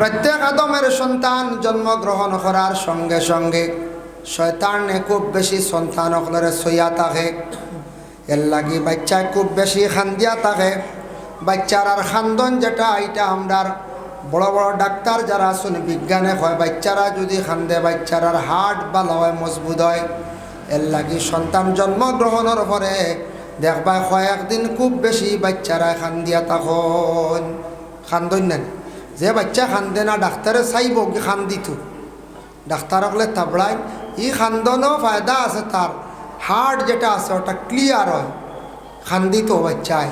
প্রত্যেক আদমের সন্তান জন্মগ্রহণ করার সঙ্গে সঙ্গে শয়তানে খুব বেশি সন্তান অকলরে সইয়া থাকে। এর লাগি বাচ্চায় খুব বেশি খান্দিয়া থাকে। বাচ্চার আর খান্দন যেটা এটা আমরার বড় বড় ডাক্তার যারা আছেন, বিজ্ঞানে হয় বাচ্চারা যদি খান্দে বাচ্চার আর হার্ট ভালো হয়, মজবুত হয়। এর লাগি সন্তান জন্মগ্রহণের পরে দেখবা কয়েকদিন খুব বেশি বাচ্চারা খান্দিয়া তখন খান্দন নেন। যে বাচ্চা খান্দে না, ডাক্তারে চাইব কি খান্দিত ডাক্তার হলে তাবড়ায় ই খান্দনও ফায়দা আছে তার হার্ট যেটা আছে, ওটা ক্লিয়ার হয়। খান্দিত বাচ্চায়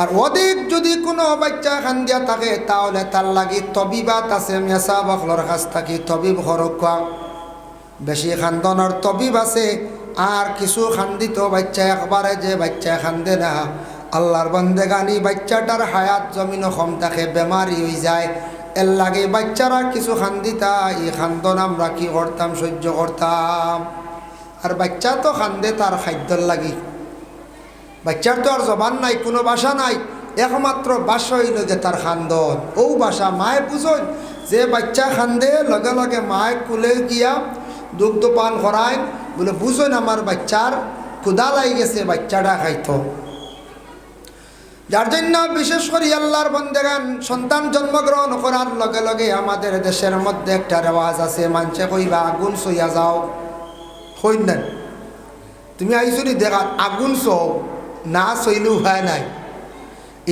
আর অধিক যদি কোনো বাচ্চা খান্দিয়া থাকে, তাহলে তার লাগি তবিবাত আছে মেসা বখলর কাছ থাকি তবিব হরকা বেশি খান্দনের তবিব আছে। আর কিছু খান্দিত বাচ্চা একবারে যে বাচ্চা খান্দে না। আল্লাহর বন্দেগানি বাচ্চাটার হায়াত জমিন কম থাকে বেমারি হয়ে যায়। এর লাগে বাচ্চারা কিছু খান্দিতা এই খান্দন আমরা কি করতাম, সহ্য করতাম। আর বাচ্চা তো খান্দে তার খাদ্যর লাগি। বাচ্চার তো আর জবান নাই, কোনো বাসা নাই। একমাত্র বাসা হইল যে তার খান্দন ও বাসা মায়ে বুঝন, যে বাচ্চা খান্দে লগে লগে মায়ে কুলে গিয়া দুগ্ধ পান করায় বলে, বুঝুন আমার বাচ্চার ক্ষুদা লাই গেছে, বাচ্চাটা খাইতো। যার জন্য বিশেষ করে আল্লাহর বন্দেগান সন্তান জন্মগ্রহণ করার লগে লগে আমাদের দেশের মধ্যে একটা রেওয়াজ আছে, মানছে কইবা আগুন সইয়া যাও। হই না তুমি আইসুনি দেখা আগুন সৌ না সইলু হয় নাই।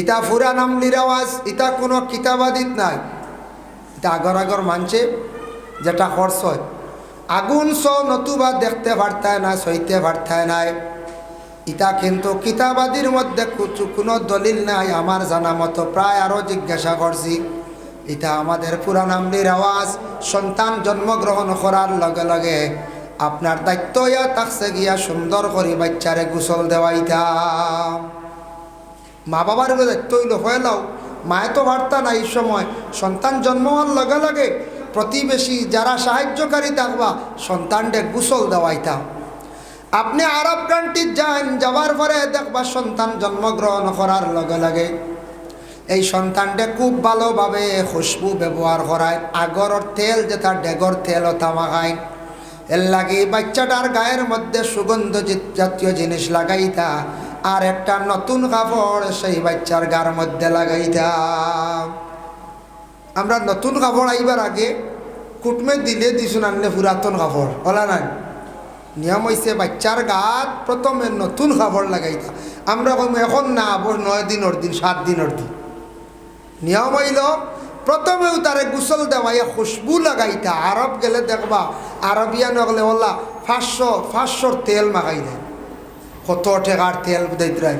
ইটা ফুরা নামলি রেওয়াজ, ইটা কোনো কিতাবাদিত নাই। এটা আগর আগর মানছে, যেটা হয়। আগুন স নতুবা দেখতে পারতায় না সইতে পারতায় নাই। ইটা কিন্তু কিতাবাদির মধ্যে কোনো দলিল নাই, আমার জানা মতো প্রায় আরও জিজ্ঞাসা করছি। এটা আমাদের পুরানামলির আওয়াজ, সন্তান জন্মগ্রহণ করার লগে লগে, আপনার দায়িত্ব ইয়া থাকছে গিয়া সুন্দর করে বাচ্চারে গোসল দেওয়াইতাম। মা বাবার দায়িত্ব হইল, হয়ে লাও। মায়ে তো বার্তা না এই সময়, সন্তান জন্ম হওয়ার লগে লগে প্রতিবেশী যারা সাহায্যকারী থাকবা সন্তানকে গোসল দেওয়াইতাম। আপনি আরব কান্ট্রির যান, যাওয়ার পরে দেখবা সন্তান জন্মগ্রহণ করার লগে লগে এই সন্তানটা খুব ভালোভাবে খুশবু ব্যবহার করায়। আগর তেল যেটা, ডেগর তেল তামাখায়। এর লাগে বাচ্চাটার গায়ের মধ্যে সুগন্ধ জাতীয় জিনিস লাগাইতা, আর একটা নতুন কাপড় সেই বাচ্চার গার মধ্যে লাগাইতা। আমরা নতুন কাপড় আইবার আগে কুটমে দিলে দিছুন আনলে পুরাতন কাপড়, হলা নাই? নিয়ম হয়েছে বাচ্চার গাত প্রথমে নতুন কাপড় লাগাইতা আমরা কম এখন না, আবর নয় দিনের দিন, সাত দিনের দিন। নিয়ম হইল প্রথমেও তারে গুসল দেওয়াইয়া খুশবু লাগাইতা আরব গেলে দেখবা আরবিয়ান গেলে ওলা পাঁচশো পাঁচশোর তেল মাখাই দেয় কত টেকার তেল দেয়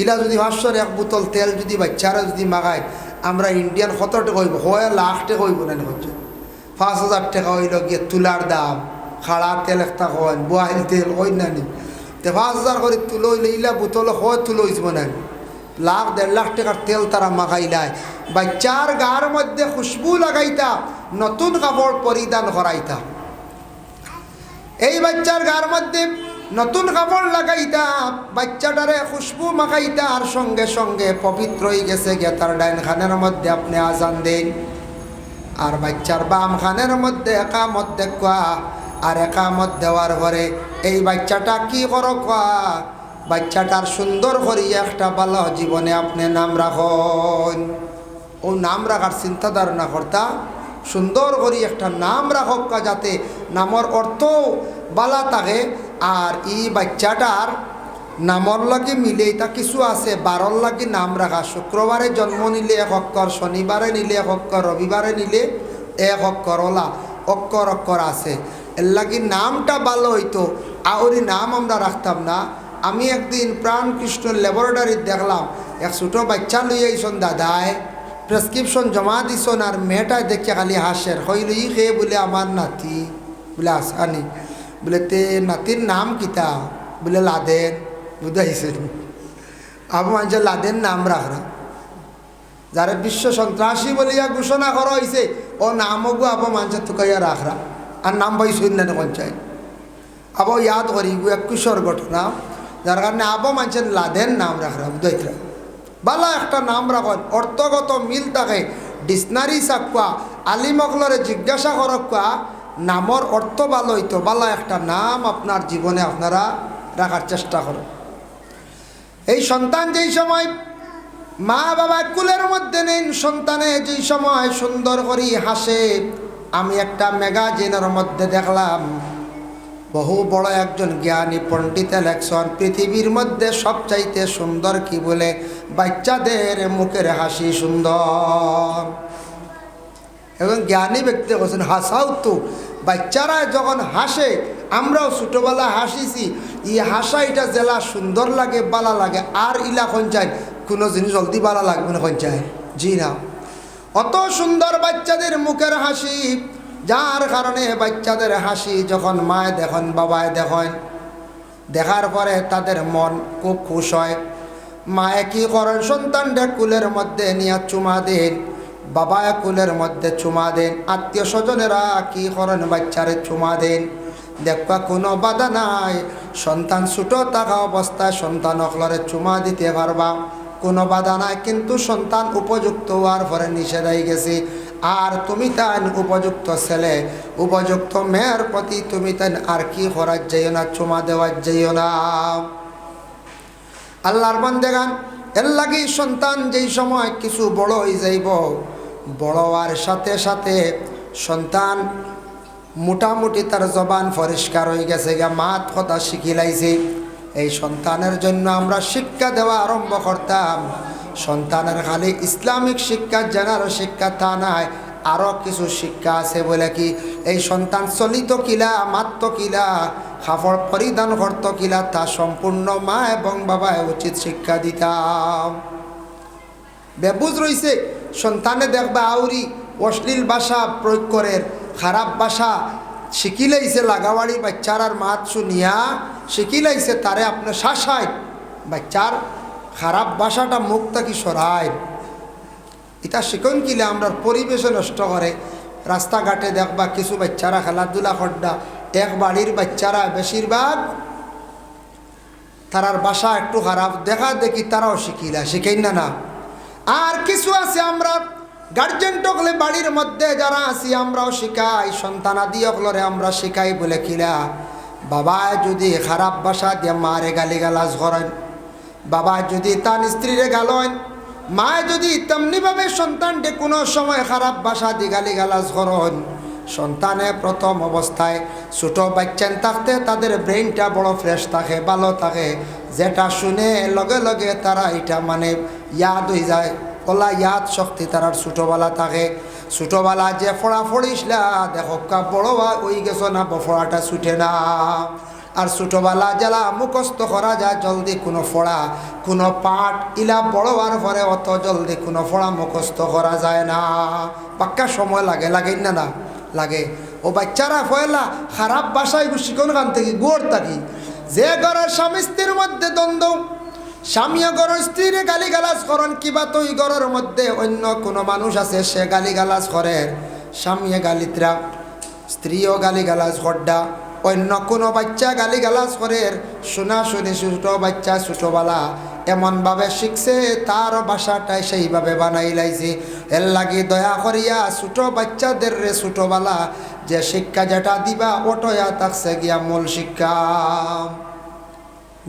ইলা যদি পাঁচশোর এক বোতল তেল যদি বাচ্চারা যদি মাগায় আমরা ইন্ডিয়ান কত টাকা হইব হয় লাখ টাকা হইব না পাঁচ হাজার টাকা হইল গিয়ে তুলার দাম। খাড়া তেল একটা হয় বহাইল তেল ওই নানি তে পাঁচ হাজার করে তুলো হইলে ইলা বোতল হয় তুলো হইব না লাখ দেড় লাখ টাকার তেল তারা মাখাইলায় বাচ্চার গার মধ্যে খুশবু লাগাইতা, নতুন কাপড় পরিধান করাইতা। এই বাচ্চার গার মধ্যে নতুন কাপড় লাগাইতা, বাচ্চাটারে খুশবু মাখাইতা, আর সঙ্গে সঙ্গে পবিত্র হয়ে গেছে গে তার ডাইন খানের মধ্যে আপনি আজান দেন। আর বাচ্চার বাম খানের মধ্যে একামত দেখা আর একামত দেওয়ার পরে এই বাচ্চাটা কি করো বাচ্চাটার সুন্দর করিয়া একটা ভালো জীবনে আপনি নাম রাখন। ও নাম রাখার চিন্তা ধারণা কর্তা, সুন্দর করি একটা নাম রাখক যাতে নামর অর্থ বালা থাকে। আর ই বাচ্চাটার নামর লাগি মিলে তা কিছু আছে বারর লাগি নাম রাখা শুক্রবারে জন্ম নিলে, এক অক্ষর শনিবারে নিলে, এক অক্ষর রবিবারে নিলে, এক অক্ষর ওলা অক্ষর অক্ষর আছে। এর লাগি নামটা ভালো হইতো আহরি নাম আমরা রাখতাম না। আমি একদিন প্রাণ কৃষ্ণ ল্যাবরেটরিত দেখলাম, এক ছোটো বাচ্চা লই আইসন দাদায়। প্রেসক্রিপশন জমা দিছন আর মেয়েটায় দেখে খালি হাসের, হইল খে বলে আমার নাতি। বলে, আসানি। বলে, তে নাতির নাম কিতা? বলে, লাদেন। বুঝাইছে আবু মানুষের লাদেন নাম রাখরা যারা বিশ্ব সন্ত্রাসী বলিয়া ঘোষণা করা হয়েছে ও নামগু আবু মানুষের তুকাইয়া রাখরা আর নাম পাই শুন না পঞ্চায়েত আবো ইয়াদ করি এক ঘটনা, যার কারণে আবো মানুষের লাদেন নাম রাখরা বুঝাইতরা বালা একটা নাম রাখেন অর্থগত মিল থাকে ডিসনারি চাকুয়া আলিমকলরে জিজ্ঞাসা করকুয়া নামর অর্থ ভালো হইতো ভালো একটা নাম আপনার জীবনে আপনারা রাখার চেষ্টা করুন এই সন্তান যেই সময় মা বাবা কুলের মধ্যে নেই, সন্তানে যেই সময় সুন্দর করি হাসে আমি একটা ম্যাগাজিনের মধ্যে দেখলাম, বহু বড় একজন জ্ঞানী পণ্ডিত লেখসন পৃথিবীর মধ্যে সবচাইতে সুন্দর কি বলে? বাচ্চাদের মুখের হাসি সুন্দর। এবং জ্ঞানী ব্যক্তি বলছেন, হাসাও তো, বাচ্চারা যখন হাসে, আমরাও ছোটোবেলা হাসিছি। ই হাসা এটা জেলা সুন্দর লাগে, বালা লাগে, আর ইলা চাই কোনো জিনিস জলদি বালা লাগবে না চাই জি না। অত সুন্দর বাচ্চাদের মুখের হাসি, যার কারণে বাচ্চাদের হাসি যখন মায় দেখেন, বাবায় দেখেন, দেখার পরে তাদের মন খুব খুশ হয়। মায়ে কি করেন? সন্তানটা কুলের মধ্যে নিয়ে চুমা দেন, বাবায় কুলের মধ্যে চুমা দেন, আত্মীয় স্বজনেরা কি করেন? বাচ্চারে চুমা দেন। দেখবা কোনো বাধা নাই, সন্তান ছোটো থাকা অবস্থায় সন্তান অকলরে চুমা দিতে পারবা। কোনো বাধা নাই, কিন্তু সন্তান উপযুক্ত হওয়ার পরে নিষেধ হয়ে গেছে। আর তুমি তান উপযুক্ত ছেলে, উপযুক্ত মেয়ের প্রতি তুমি তান আর কি করার যাইও না, চুমা দেওয়ার যাইও না। আল্লাহর বন্দেগান, এর লাগি সন্তান যেই সময় কিছু বড় হয়ে যাইব, বড় হওয়ার সাথে সাথে সন্তান মোটামুটি তার জবান পরিষ্কার হয়ে গেছে গা, মাত কথা শিখিলাইছে। এই সন্তানের জন্য আমরা শিক্ষা দেওয়া আরম্ভ করতাম। সন্তানের খালি ইসলামিক শিক্ষা জানার শিক্ষা তা নাই আরও কিছু শিক্ষা আছে বলে কি, এই সন্তান চলিত কিলা মাত্র কিলা খাফড় পরিধান করত কিলা, তা সম্পূর্ণ মা এবং বাবায় উচিত শিক্ষা দিতাম। বেবুজ রইছে, সন্তানে দেখবা আউরি অশ্লীল ভাষা প্রয়োগ করে খারাপ ভাষা শিখিলাইছে লাগাবাড়ি বাচ্চার মাত শুনিয়া শিখিলাইছে তারে আপনার শাসায়। বাচ্চার খারাপ ভাষাটা মুখটা কি সরায়? এটা শিখন কিলে আমরা পরিবেশে নষ্ট করে। রাস্তাঘাটে দেখবা কিছু বাচ্চারা খেলাধুলা খড্ডা এক বাড়ির বাচ্চারা বেশিরভাগ তারার বাসা একটু খারাপ, দেখা দেখি তারাও শিখিলা শিখেন না না। আর কিছু আছে আমরা গার্জেন টকলে বাড়ির মধ্যে যারা আছি আমরাও শিখাই, সন্তানাদি অকলরে আমরা শিখাই বলে কিলা বাবা যদি খারাপ বাসা দিয়ে মারে গালি গালাজ করেন, বাবা যদি তার স্ত্রীরে গালন মা যদি তেমনিভাবে সন্তানটি কোনো সময় খারাপ বাসা দি গালি গালাজ করেন, সন্তানে প্রথম অবস্থায় ছোট বাচ্চান থাকতে তাদের ব্রেনটা বড় ফ্রেশ থাকে, ভালো থাকে। যেটা শুনে লগে লগে তারা এটা মানে ইয়াদ হয়ে যায়। কলা ইয়াদ শক্তি তারার ছোটোবেলা থাকে। ছোটোবেলা যে ফড়া ফড়িসলা, দেখো কা বড় ওই গেছ না, বফড়াটা ছুটে না। আর ছোটোবেলা জেলা মুখস্থ করা যায়, জলদি কোনো ফড়া, কোনো পাট ইলা বড় হওয়ার পরে অত জলদি কোনো ফড়া মুখস্থ করা যায় না। পাক্কা সময় লাগে লাগে না না, লাগে। ও বাচ্চারা ফয়লা, খারাপ বাসায় শিকন খান থেকে গোড় থাকি। যে ঘরের স্বামী স্ত্রীর মধ্যে দ্বন্দ্ব স্বামীও ঘরের স্ত্রীরে গালি গালাজ করেন, কিবা তুই ঘরের মধ্যে অন্য কোনো মানুষ আছে, সে গালি গালাজ করে। স্বামীয়ে গালিত্রা, স্ত্রীও গালি গালাজ হড্ডা অন্য কোনো বাচ্চা গালি গালাজ করে। শোনা শুনি ছোটো বাচ্চা, ছোটোবেলা এমনভাবে শিখছে, তার বাসাটাই সেইভাবে বানাই লাইছে। এর লাগি দয়া করিয়া ছোটো বাচ্চাদের রে ছোটোবেলা যে শিক্ষা যেটা দিবা, ওটয়া থাকছে গিয়া মূল শিক্ষা।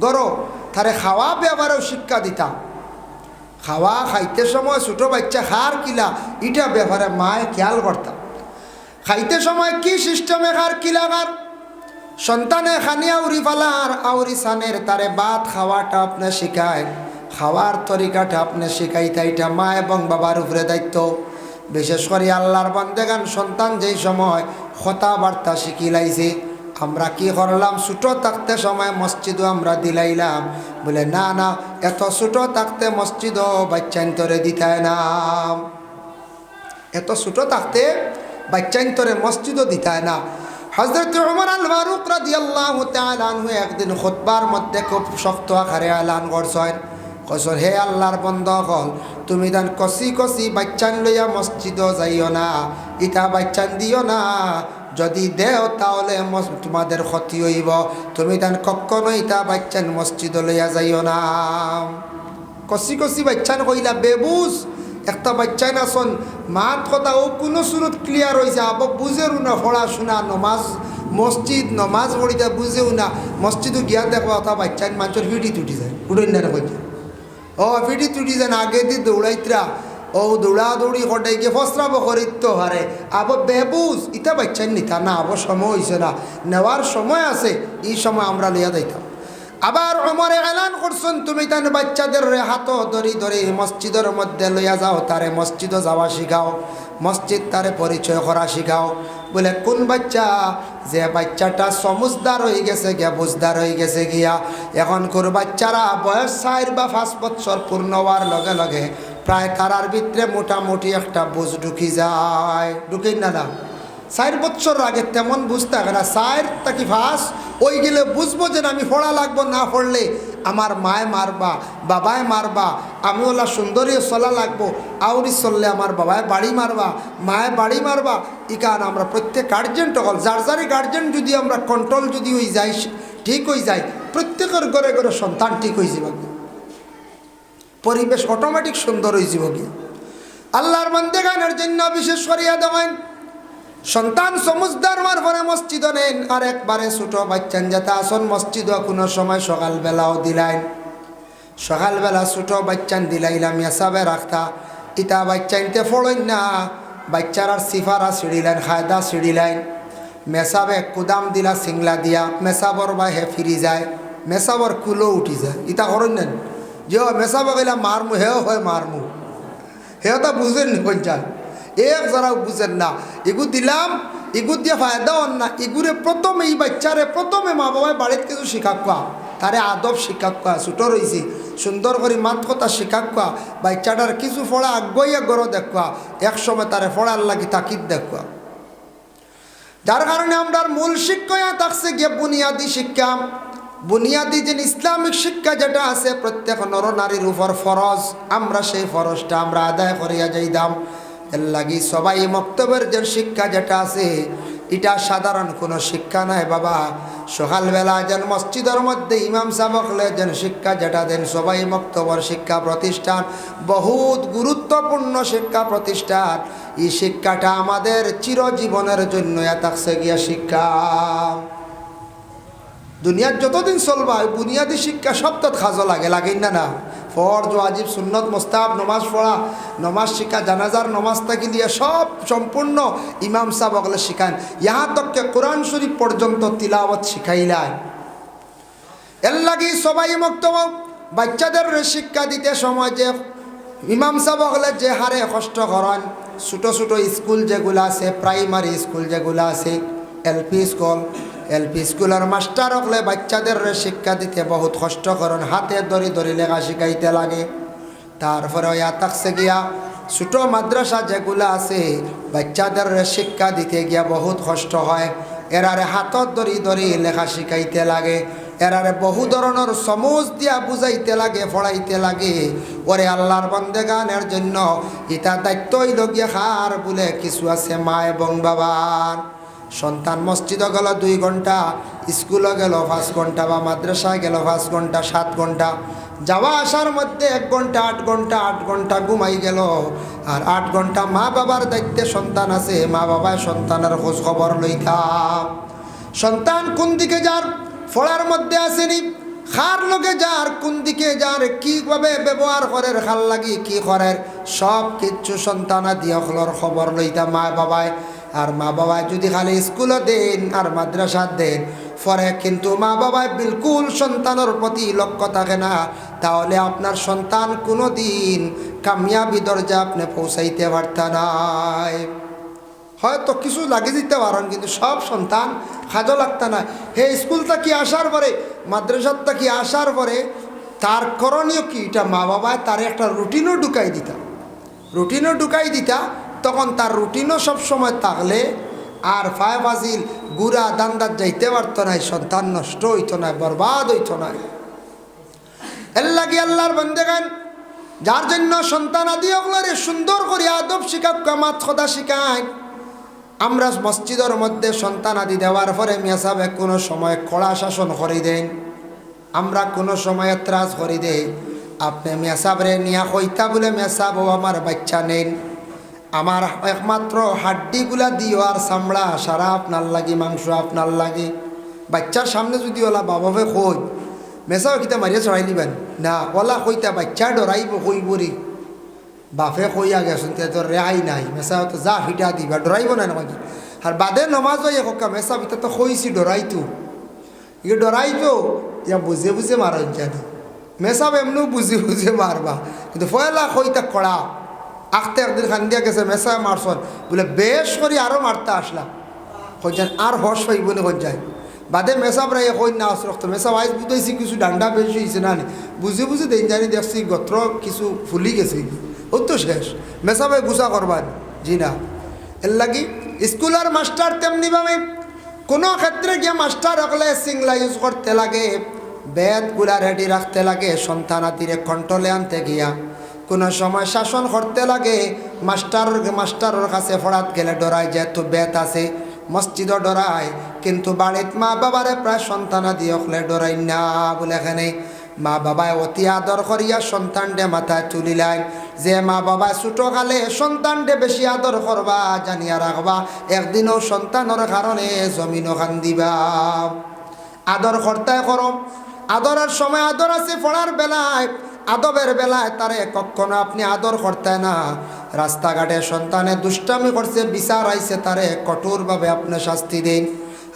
গরো তারে খাওয়া ব্যাপারেও শিক্ষা দিতাম। খাওয়া খাইতে সময় ছোটো বাচ্চা খার কিলা, ইটা ব্যাপারে মায়ে খেয়াল করতাম। খাইতে সময় কি সিস্টেমে খার কিলা খার? সন্তানে খানি আউরি ফালার আউরি সানের তারে ভাত খাওয়াটা আপনি শিখায়। খাওয়ার তরিকাটা আপনি শিখাইতে এটা মা এবং বাবার উপরে দায়িত্ব। বিশেষ করে আল্লাহর বান্দেগান সন্তান যেই সময় কথাবার্তা শিখিলাইছে আমরা কি করলাম? ছোটো থাকতে সময় মসজিদও আমরা দিলাইলাম। বলে, না না, এত ছোটো থাকতে মসজিদও বাচ্চান্তরে দিতায় না। এত ছোটো থাকতে বাচ্চান্তরে মসজিদও দিতায় না। হজরত উমর আল ফারুক রাদিয়াল্লাহু তাআলা আনহু একদিন খুতবার মধ্যে খুব শক্ত আকারে এলান করছেন। কসর, হে আল্লাহর বন্ধ হল তুমি তান কষি কষি বাচ্চান লইয়া মসজিদ যাইও না, ইটা বাচ্চান দিও না যদি দেও তাহলে তোমাদের ক্ষতি হইব। তুমি তান কখনো ইটা বাচ্চান মসজিদ লইয়া যাইও না। কষি কষি বাচ্চান কইলা বেবুস একটা বাচ্চাই না শোন, মাত কথা ও কোনো সুরত ক্লিয়ার হয়েছে আব বুঝেরও না, পড়াশোনা, নমাজ, মসজিদ, নমাজ পড়িতে বুঝেও না মসজিদও গিয়া দেখো অথা বাচ্চাই মানুষের ফিটি তুটি যায়। উড়েন না কইছে। ও ফিটি তুটি যায় না, আগে দি দৌড়াইতরা ও দৌড়া দৌড়ি হটাই গিয়ে ফসরাব করিত হারে। আব বেবুজ ইটা বাচ্চাই নিতা না, আব সময় হয়েছে না। নেওয়ার সময় আছে এই সময় আমরা লইয়া যাইতাম। আবার অমরে এলান করছেন, তুমি তার বাচ্চাদের হাত ধরি ধরি মসজিদের মধ্যে লইয়া যাও, তারে মসজিদও যাওয়া শিখাও, মসজিদ তারে পরিচয় করা শিখাও। বলে, কোন বাচ্চা? যে বাচ্চাটা সমুজদার হয়ে গেছে গিয়া বুঝদার হয়ে গেছে গিয়া, এখন কোন বাচ্চারা বয়স চার বা পাঁচ বছর পূর্ণ হওয়ার লগে লগে প্রায় তারার ভিতরে মোটামুটি একটা বুঝ ঢুকি যায়। ঢুকি না না চার বছর আগে তেমন বুঝতে হবে না, চার তাকি ফাঁস? ওই গেলে বুঝব যে আমি পড়া লাগবো, না পড়লে আমার মায় মারবা, বাবায় মারবা, আমি ওলা সুন্দরী চলা লাগবো, আউরি চললে আমার বাবায় বাড়ি মারবা, মায়ে বাড়ি মারবা। ই কারণ আমরা প্রত্যেক গার্জেন টকল যার যারই গার্জেন যদি আমরা কন্ট্রোল যদি হয়ে যাই, ঠিক হয়ে যায়, প্রত্যেকের ঘরে ঘরে সন্তান ঠিক হয়ে যাব। পরিবেশ অটোমেটিক সুন্দর হয়ে যাব গিয়ে। আল্লাহর মন্দে গানের জন্য বিশেষ করিয়া দেওয়েন সন্তান সমুজদার মার পরে মসজিদ নেন, আর একবারে ছোট বাচ্চান যাতে আসন মসজিদ কোনো সময় সকালবেলাও দিলাইন। সকালবেলা ছোট বাচ্চান দিলাইলাম, এসাবে রাখতা। ইটা বাচ্চাইনতে ফড়ইন না, বাচ্চার আর সিফারা সিঁড়িলেন খায়দা সিঁড়িলাইন মেসাবে কুদাম দিলা, সিংলা দিয়া, মেসাবর বা হে ফিরি যায়, মেসাবর কুলো উঠি যায়। ইতা করেন যে মেসাবে গেলা মারমু হেও হয় মারমু হেও তা বুঝেন নি পঞ্চায়েত এক যারাও বুঝেন না। এগু দিলাম এগু দিয়ে ফায়দা হন না। এগুরে প্রথমে এই বাচ্চারে প্রথমে মা বাবায় বাড়িতে কিছু শিখাকুয়া তারে আদব শিখাকুয়া ছোট রয়েছে সুন্দর করে মাত কথা শিখাকুয়া বাচ্চাটার কিছু ফড়া আগুয়াইয়া গড় দেখুয়া এক সময় তারে ফড়ার লাগি তাকিদ দেখুয়া যার কারণে আমরা মূল শিক্ষা থাকছে গিয়ে বুনিয়াদী শিক্ষা। বুনিয়াদী যে ইসলামিক শিক্ষা যেটা আছে, প্রত্যেক নর নারীর উপর ফরজ। আমরা সেই ফরজটা আমরা আদায় করিয়া যাইতাম। এর লাগি সবাই মক্তবের যে শিক্ষা যেটা আছে, এটা সাধারণ কোনো শিক্ষা নাই বাবা। সকালবেলা যেন মসজিদের মধ্যে ইমাম সাবকলে যেন শিক্ষা যেটা দেন, সবাই মক্তবর শিক্ষা প্রতিষ্ঠান, বহুত গুরুত্বপূর্ণ শিক্ষা প্রতিষ্ঠান। এই শিক্ষাটা আমাদের চিরজীবনের জন্য এতাকছে গিয়া শিক্ষা। দুনিয়ার যতদিন চলবা বুনিয়াদী শিক্ষা সব সপ্তাহ খাজো লাগে লাগেন না না। ফরজ, ওয়াজিব, সুন্নত মোস্তাব নমাজ পড়া, নমাজ শিক্ষা, জানাজার, নমাজ থাকি দিয়ে সব সম্পূর্ণ ইমাম সাহেব ওগুলো শিখান। ইহা তককে কোরআন শরীফ পর্যন্ত তিলাওয়াত শিখাইলায় এর লাগি সবাই মক্তব বাচ্চাদের শিক্ষা দিতে সময় যে ইমাম সাহেব হলে যে হারে কষ্ট করেন। ছোটো ছোটো স্কুল যেগুলো আছে, প্রাইমারি স্কুল যেগুলো আছে এলপি স্কুল এলপি স্কুলের মাস্টার হলে বাচ্চাদের শিক্ষা দিতে বহুত কষ্ট করেন, হাতে ধরি ধরি লেখা শিখাইতে লাগে। তারপরে ওই আতাকছে গিয়া, ছোটো মাদ্রাসা যেগুলো আছে, বাচ্চাদের শিক্ষা দিতে গিয়া বহুত কষ্ট হয়। এরারে হাতত ধরি ধরি লেখা শিখাইতে লাগে। এরারে বহু ধরনের সমুজ দিয়া বুঝাইতে লাগে পড়াইতে লাগে। ওরে আল্লাহর বন্দে গানের জন্য ইটা দায়িত্বই লগিয়া খার বলে কিছু আছে মা এবং বাবার। সন্তান মসজিদে গেল দুই ঘণ্টা, স্কুলে গেল পাঁচ ঘণ্টা বা মাদ্রাসায় গেল পাঁচ ঘণ্টা, সাত ঘণ্টা। যাওয়া আসার মধ্যে এক ঘণ্টা, আট ঘণ্টা আট ঘণ্টা ঘুমাই গেল। আর আট ঘণ্টা মা বাবার দায়িত্বে সন্তান আছে, মা বাবায় সন্তানের খোঁজ খবর লইতাম। সন্তান কোন দিকে যার ফলার মধ্যে আসেনি? খার লোকে যার কোন দিকে যার, কীভাবে ব্যবহার করে খাল লাগি কি করে? সব কিচ্ছু সন্তানা দিয়ে খবর লইতাম মা বাবায়। আর মা বাবায় যদি খালি স্কুলও দেন আর মাদ্রাসা দেন, পরে কিন্তু মা বাবায় বিলকুল সন্তানের প্রতি লক্ষ্য থাকে না। তাহলে আপনার সন্তান কোনো দিন কামিয়াবি দরজা আপনি পৌঁছাইতে পারতা নাই। হয়তো কিছু লাগে দিতে পারেন, কিন্তু সব সন্তান খাজো লাগতা না হে স্কুল থাকি আসার পরে মাদ্রাসার থাকি আসার পরে, তার করণীয় কি? এটা মা বাবায় তার একটা রুটিনও ঢুকাই দিতা। রুটিনও ঢুকাই দিতা তখন তার রুটিনও সব সময় থাকলে আর ফায় ফাজিল গুড়া দান্দার যাইতে পারতো না সন্তান নষ্ট হইতো না বরবাদ হইতো না এর লাগে আল্লাহর বন্দেগান যার জন্য সন্তান আদি ওগুলোরে সুন্দর করে আদব শিখাক কামাত খোদা শিখায় আমরা মসজিদের মধ্যে সন্তান আদি দেওয়ার পরে মিয়া সাহেব কোনো সময় কড়া শাসন করে দেন, আমরা কোনো সময় ত্রাস করে দেই। আপনি মেসাবরে নিয়া কইতা বলে মেসাব ও আমার বাচ্চা নেন। আমার একমাত্র হাড্ডিগুলা দিও আর চামড়া, সারা আপনার লাগি, মাংস আপনার লাগে। বাচ্চার সামনে যদি ওলা বাবাবে কই মেসাও কিতা মারিয়া চড়াই দিবেন না, ওলা কইতা, বাচ্চা ডরাইব কইব রে বাপে কইয়া গেছেন তে তো রেহাই নাই। মেসা তো যা ফিটা দিবা ডরাইব না নাকি আর বাদে নমাজ হয়ে হোকা মেসা ভিতরে তো কইছি ডরাইতো ইয়ে ডরাইতো ইয়া বুঝে বুঝে মারন জানি মেসাব এমনি বুঝে বুঝে মারবা কিন্তু ফয়লা কইতা কড়া। আখতে একদিন খান দিয়া গেছে, মেসা মারছন বলে, বেশ করে আরও মারতে আসলাম কইছেন আর হস পাইব না যায় বাদে মেসাব রাই কই না আসরক্ত মেসাব আইস বুঝাইছি, কিছু ডান্ডা বেশি হয়েছে না বুঝে বুঝে দেন জানি দেখছি গত্র কিছু ফুলি গেছে। ও তো শেষ। মেসাবে গুছা করবার, জি না। এর লাগি স্কুলের মাস্টার তেমনিভাবে কোনো ক্ষেত্রে গিয়ে মাস্টার রাখলে সিংলা ইউজ করতে লাগে বেদগুলা রেডি রাখতে লাগে, সন্তানাতিরে কন্ট্রোলে আনতে গিয়া। কোনো সময় শাসন করতে লাগে, মাস্টার, মাস্টারের কাছে ফড়াত গেলে ডরায়, যেহেতু বেত আছে, মসজিদও ডরায়, কিন্তু বাড়িত মা বাবারে প্রায় সন্তানা দিয়ে হলে ডরাই না বলে এখানে। মা বাবায় অতি আদর করিয়া সন্তানডে মাথায় তুলিলেন যে মা বাবা ছোটো কালে সন্তানডে বেশি আদর করবা, জানিয়া রাখবা, একদিনও সন্তানের কারণে জমিনও খান দিবা আদর কর্তায় করো আদরের সময় আদর আছে পড়ার বেলায় আদবের বেলায় তারে কখনো আপনি আদর করতে না। রাস্তাঘাটে সন্তানে দুষ্টামি করছে, বিচার আইছে তারে কঠোরভাবে আপনি শাস্তি দিন।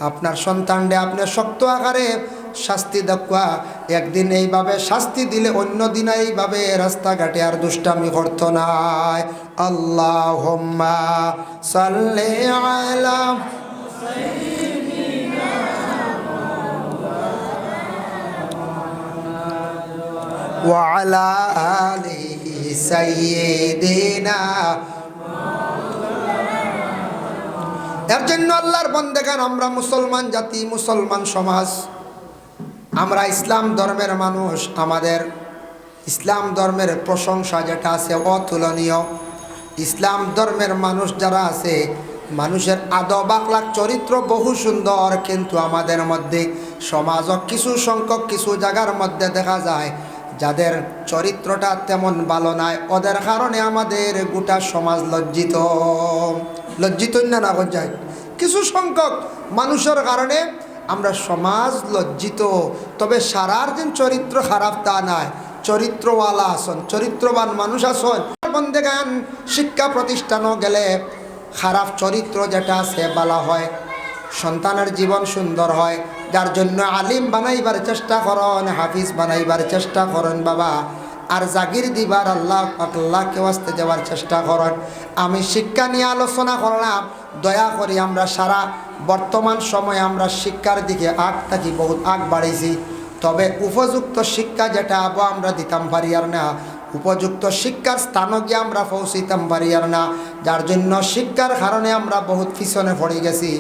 আপনার সন্তানডে আপনি শক্ত আকারে শাস্তি দেখা একদিন এইভাবে শাস্তি দিলে অন্য দিন এইভাবে রাস্তাঘাটে আর দুষ্টামি করতো নাই। আল্লাহ সাল্লে আলাম وعلى آله سيدنا এর জন্য আল্লাহর বন্দেগান আমরা মুসলমান জাতি মুসলমান সমাজ আমরা ইসলাম ধর্মের মানুষ আমাদের ইসলাম ধর্মের প্রশংসা যেটা আছে অতুলনীয় ইসলাম ধর্মের মানুষ যারা আছে মানুষের আদব আখলাক চরিত্র বহু সুন্দর কিন্তু আমাদের মধ্যে সমাজ কিছু সংখ্যক কিছু জায়গার মধ্যে দেখা যায় যাদের চরিত্রটা তেমন ভালো নয় ওদের কারণে আমাদের গোটা সমাজ লজ্জিত। লজ্জিত না না যায় কিছু সংখ্যক মানুষের কারণে আমরা সমাজ লজ্জিত। তবে সারার দিন চরিত্র খারাপ তা নয় চরিত্রওয়ালা আসন চরিত্রবান মানুষ আসন বন্দে গান শিক্ষা প্রতিষ্ঠানও গেলে খারাপ চরিত্র যেটা সে বলা হয়। সন্তানের জীবন সুন্দর হয় যার জন্য আলিম বানাইবার চেষ্টা করেন, হাফিজ বানাইবার চেষ্টা করেন বাবা। আর জাগির দিবার আল্লাহ আল্লাহকে আসতে যাওয়ার চেষ্টা করেন। আমি শিক্ষা নিয়ে আলোচনা করলাম, দয়া করি আমরা সারা বর্তমান সময়ে আমরা শিক্ষার দিকে আগ থাকি বহুত আগ বাড়িয়েছি তবে উপযুক্ত শিক্ষা যেটা আবো আমরা দিতাম পারি আর না উপযুক্ত শিক্ষার স্থানও গিয়ে আমরা পৌঁছিতাম পারি আর না যার জন্য শিক্ষার কারণে আমরা বহুত পিছনে পড়ে গেছি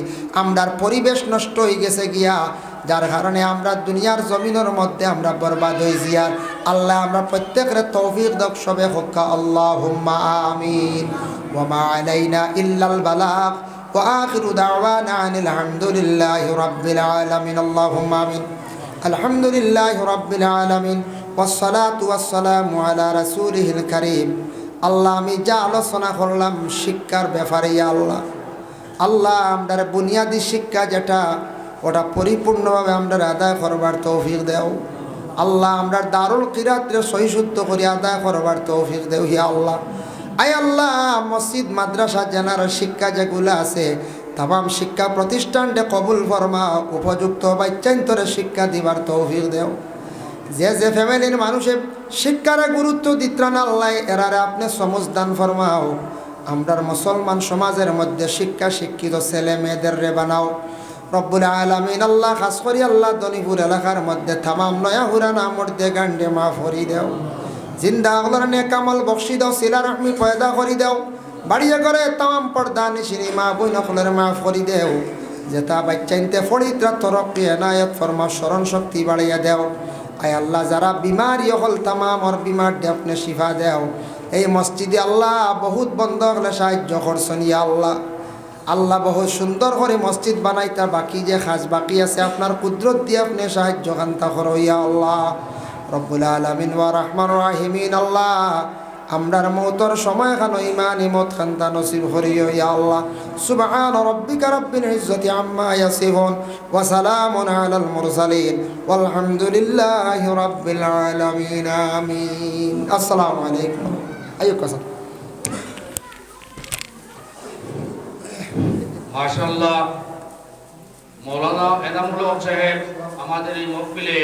আমরার পরিবেশ নষ্ট হয়ে গেছে গিয়া যার কারণে আমরা দুনিয়ার জমিনের মধ্যে আমরা বরবাদ হয়ে আর আল্লাহ আমরা প্রত্যেকের তৌফিক দক সবে হক্কা আল্লাহ হুম্মা আমিন ওমা আলাইনা ইল্লাল বালাগ وآخر دعوانا عن الحمد لله رب العالمين اللهم آمين الحمد لله رب العالمين আল্লাহ, আমি যা আলোচনা করলাম শিক্ষার ব্যাপারে আল্লাহ। আল্লাহ, আমরার বুনিয়াদি শিক্ষা যেটা, ওটা পরিপূর্ণভাবে আমরা আদায় করবার তৌফিক দেও। আল্লাহ, আমরার দারুল কিরাত্রে সহিসুদ্ধ করে, আদায় করবার তৌফিক দেও হি আল্লাহ। আয় আল্লাহ, মসজিদ, মাদ্রাসা, জেনার শিক্ষা যেগুলো আছে তাম শিক্ষা প্রতিষ্ঠানটা কবুল ফরমা উপযুক্ত বাচ্যান্তরে শিক্ষা দিবার তৌফিক দেও। যে যে ফ্যামিলির মানুষে শিক্ষারে গুরুত্ব দিত্রান আল্লাহ, এরারে আপনি সমজদান ফরমাও। আমরার মুসলমান সমাজের মধ্যে শিক্ষা শিক্ষিত ছেলে মেয়েদের রে বানাও। রব্বুল আলমিন আল্লাহ, খাস করি আল্লাহ দনিপুর এলাকার মধ্যে থামাম নয়া হুরানা মধ্যে গান্ডে মা ফরি দেও। জিন্দা আগলার নে কামল বক্সি দাও শিলা রহমি পয়দা করি দেও। বাড়িয়ে করে তাম পর্দা নিশিনি মা বই নকলের মা ফরি দেও। যেটা বাচ্চাইনতে ফরিদ্রা তরক্কি এনায়ত ফরমা স্মরণ শক্তি বাড়িয়ে দেও। আয় আল্লাহ, যারা বিমারি হল তামাম ওর বিমার আপনি শিফা দেও। এই মসজিদে আল্লাহ বহুত বন্ধ হলে সাহায্য করছেন, ইয়া আল্লাহ। আল্লাহ বহু সুন্দর করে মসজিদ বানাই তার বাকি যে খাস বাকি আছে, আপনার কুদরত দিয়ে আপনি সাহায্য কান্তা করো, ইয়া আল্লাহ। রব্বুল আলমিন ওয়া রহমান রাহিমিন, আল্লাহ। আমরার মৌতর সময় খান ইমান ইমত খান্তা নসিব ইয়া আল্লাহ। সুবহান রব্বিকা রব্বিল ইজ্জতি আম্মা ইয়াসিফুন ওয়া সালামুন আলাল মুরসালিন। ওয়ালহামদুলিল্লাহি রাব্বিল আলামিন, আমিন। আসসালামু আলাইকুম। আইয়ুকা স্যার মাশাল্লাহ মৌলানা এনামুল হক সাহেব আমাদের এই মহফিলে